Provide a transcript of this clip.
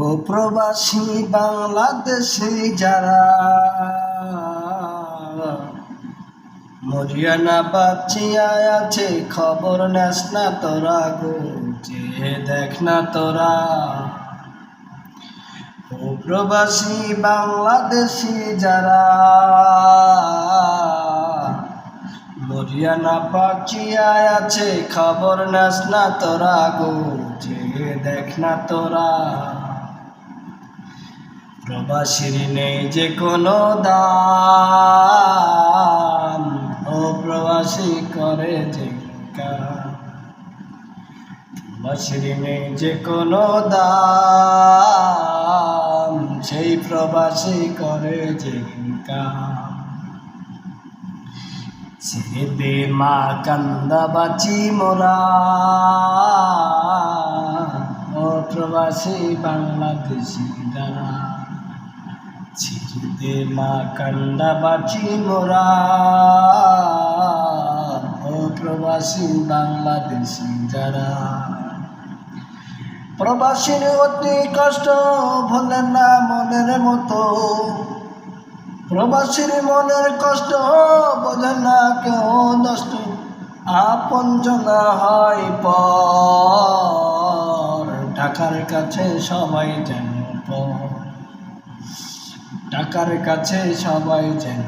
ও প্রবাসী বাংলাদেশি যারা মরিয়ানা বাচ্চিয়া আছে, খবর নেস না তোরা গো, যে দেখ না তোরা। ও প্রবাসী বাংলাদেশি যারা মরিয়ানা বাচ্চিয়া আছে, খবর নেস না তোরা গো, যে দেখ না তোরা। প্রবাসীর নেই যে কোনো দাম ও প্রবাসী করে যে। প্রবাসীর নেই যে কোনো দাম সেই প্রবাসী করে যে কাম ছেদে মা কান্দা বাচি মোরা। ও প্রবাসী বাংলাদেশি যারা। ছিড়ে মা কান্দা বাচি মোরা। প্রবাসী বাংলাদেশি যারা। প্রবাসীর অতি কষ্ট ভোলেন না মনের মতো। প্রবাসীর মনের কষ্ট বোঝে না কেউ দষ্ট আপন জনা হয় পর। টাকার কাছে সবাই যেন পর। টাকার কাছে সবাই যেন